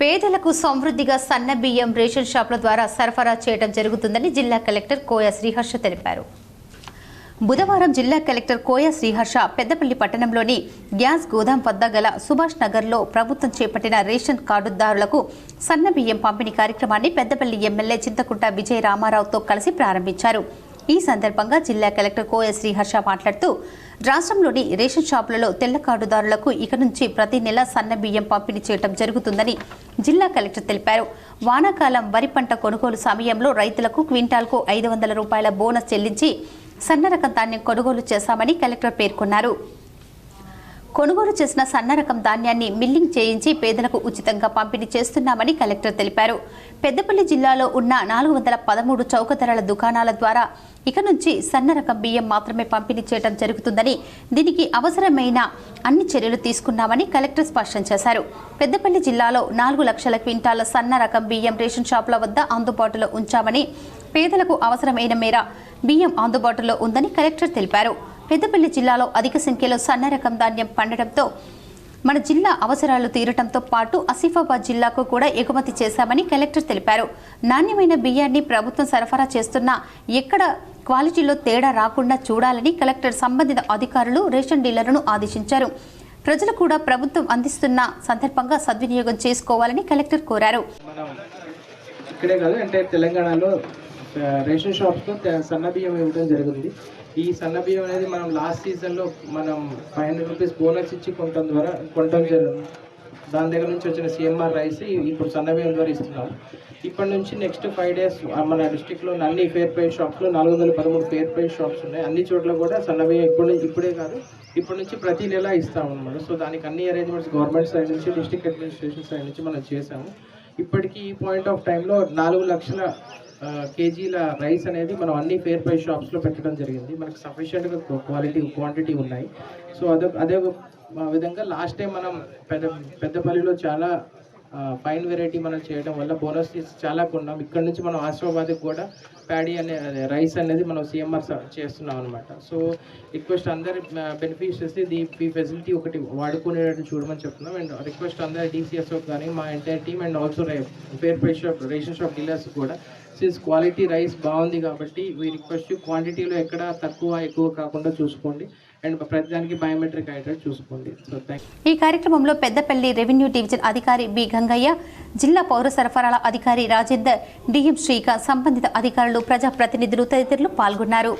పేదలకు సమృద్ధిగా సన్న బియ్యం రేషన్ షాపుల ద్వారా సరఫరా చేయడం జరుగుతుందని జిల్లా కలెక్టర్ కోయ శ్రీహర్ష తెలిపారు. బుధవారం జిల్లా కలెక్టర్ కోయ శ్రీహర్ష పెద్దపల్లి పట్టణంలోని గ్యాస్ గోదాం వద్ద గల సుభాష్ నగర్లో ప్రభుత్వం చేపట్టిన రేషన్ కార్డుదారులకు సన్న బియ్యం పంపిణీ కార్యక్రమాన్ని పెద్దపల్లి ఎమ్మెల్యే చింతకుంట విజయ రామారావుతో కలిసి ప్రారంభించారు. ఈ సందర్భంగా జిల్లా కలెక్టర్ కోయ శ్రీహర్ష మాట్లాడుతూ రాష్ట్రంలోని రేషన్ షాపులలో తెల్ల కార్డుదారులకు ఇక నుంచి ప్రతి నెల సన్న బియ్యం పంపిణీ చేయడం జరుగుతుందని జిల్లా కలెక్టర్ తెలిపారు. వానాకాలం వరి పంట కొనుగోలు సమయంలో రైతులకు క్వింటాల్కు ఐదు వందల రూపాయల బోనస్ చెల్లించి సన్న రకం ధాన్యం కొనుగోలు చేశామని కలెక్టర్ పేర్కొన్నారు. కొనుగోలు చేసిన సన్న రకం ధాన్యాన్ని మిల్లింగ్ చేయించి పేదలకు ఉచితంగా పంపిణీ చేస్తున్నామని కలెక్టర్ తెలిపారు. పెద్దపల్లి జిల్లాలో ఉన్న నాలుగు వందల పదమూడు చౌక ధరల దుకాణాల ద్వారా ఇక నుంచి సన్న రకం బియ్యం మాత్రమే పంపిణీ చేయడం జరుగుతుందని దీనికి అవసరమైన అన్ని చర్యలు తీసుకున్నామని కలెక్టర్ స్పష్టం చేశారు. పెద్దపల్లి జిల్లాలో నాలుగు లక్షల క్వింటాల సన్న రకం బియ్యం రేషన్ షాపుల వద్ద అందుబాటులో ఉంచామని పేదలకు అవసరమైన మేర బియ్యం అందుబాటులో ఉందని కలెక్టర్ తెలిపారు. పెద్దపల్లి జిల్లాలో అధిక సంఖ్యలో సన్న రకం ధాన్యం పండటంతో మన జిల్లా అవసరాలు తీరటంతో పాటు ఆసిఫాబాద్ జిల్లాకు కూడా ఎగుమతి చేశామని కలెక్టర్ తెలిపారు. నాణ్యమైన బియ్యాన్ని ప్రభుత్వం సరఫరా చేస్తున్నా ఎక్కడ క్వాలిటీలో తేడా రాకుండా చూడాలని కలెక్టర్ సంబంధిత అధికారులు రేషన్ డీలర్లను ఆదేశించారు. ప్రజలు కూడా ప్రభుత్వం అందిస్తున్న సందర్భంగా సద్వినియోగం చేసుకోవాలని కలెక్టర్ కోరారు. ఇక్కడే కాదు అంటే తెలంగాణలో రేషన్ షాప్స్లో సన్న బియ్యం ఇవ్వడం జరుగుతుంది. ఈ సన్న బియ్యం అనేది మనం లాస్ట్ సీజన్లో మనం ఫైవ్ హండ్రెడ్ రూపీస్ బోనస్ ఇచ్చి కొనటం ద్వారా కొనటం జరుగుతుంది దాని దగ్గర నుంచి వచ్చిన సిఎంఆర్ రైస్ ఇప్పుడు సన్న బియ్యం ద్వారా ఇస్తున్నాం ఇప్పటి నుంచి నెక్స్ట్ ఫైవ్ డేస్ మన డిస్టిక్లో అన్ని ఫేర్ ప్రైస్ షాప్స్లో నాలుగు వందల పదమూడు ఫేర్ ప్రైస్ షాప్స్ ఉన్నాయి. అన్ని చోట్ల కూడా సన్న బియ్యం ఇప్పుడు నుంచి- ఇప్పుడే కాదు ఇప్పటి నుంచి ప్రతి నెల ఇస్తాం అనమాట సో దానికి అన్ని అరేంజ్మెంట్స్ గవర్నమెంట్ సైడ్ నుంచి డిస్ట్రిక్ట్ అడ్మినిస్ట్రేషన్ సైడ్ నుంచి మనం చేసాము. ఇప్పటికీ ఈ పాయింట్ ఆఫ్ టైంలో నాలుగు లక్షల కేజీల రైస్ అనేది మనం అన్ని ఫేర్ ప్రైస్ షాప్స్లో పెట్టడం జరిగింది. మనకు సఫిషియెంట్గా క్వాలిటీ క్వాంటిటీ ఉన్నాయి. సో అదే అదే విధంగా లాస్ట్ టైం మనం పెద్ద పెద్దపల్లిలో చాలా ఫైన్ వెరైటీ మనం చేయడం వల్ల బోనస్ చాలా కొన్నాం. ఇక్కడ నుంచి మనం ఆసిఫాబాద్కి కూడా ప్యాడీ అనే రైస్ అనేది మనం సిఎంఆర్ చేస్తున్నాం అనమాట సో రిక్వెస్ట్ అందరి బెనిఫిషియర్స్ ది ఈ ఫెసిలిటీ ఒకటి వాడుకునేటట్టు చూడమని చెప్తున్నాం. అండ్ రిక్వెస్ట్ అందరి డీసీఎస్ఓ కానీ మా entire team and also fair price shop ration shop dealers కూడా. సిన్స్ క్వాలిటీ రైస్ బాగుంది కాబట్టి వీ రిక్వెస్ట్ క్వాంటిటీలో ఎక్కడ తక్కువ ఎక్కువ కాకుండా చూసుకోండి. అండ్ ప్రతిదానికి బయోమెట్రిక్ అయ్యేటట్టు చూసుకోండి. సో థ్యాంక్ ఈ కార్యక్రమంలో పెద్దపల్లి రెవెన్యూ డివిజన్ అధికారి బి గంగయ్య జిల్లా పౌర సరఫరాల అధికారి రాజేందర్ డిఎం శ్రీక సంబంధిత అధికారులు ప్రజాప్రతినిధులు తదితరులు పాల్గొన్నారు.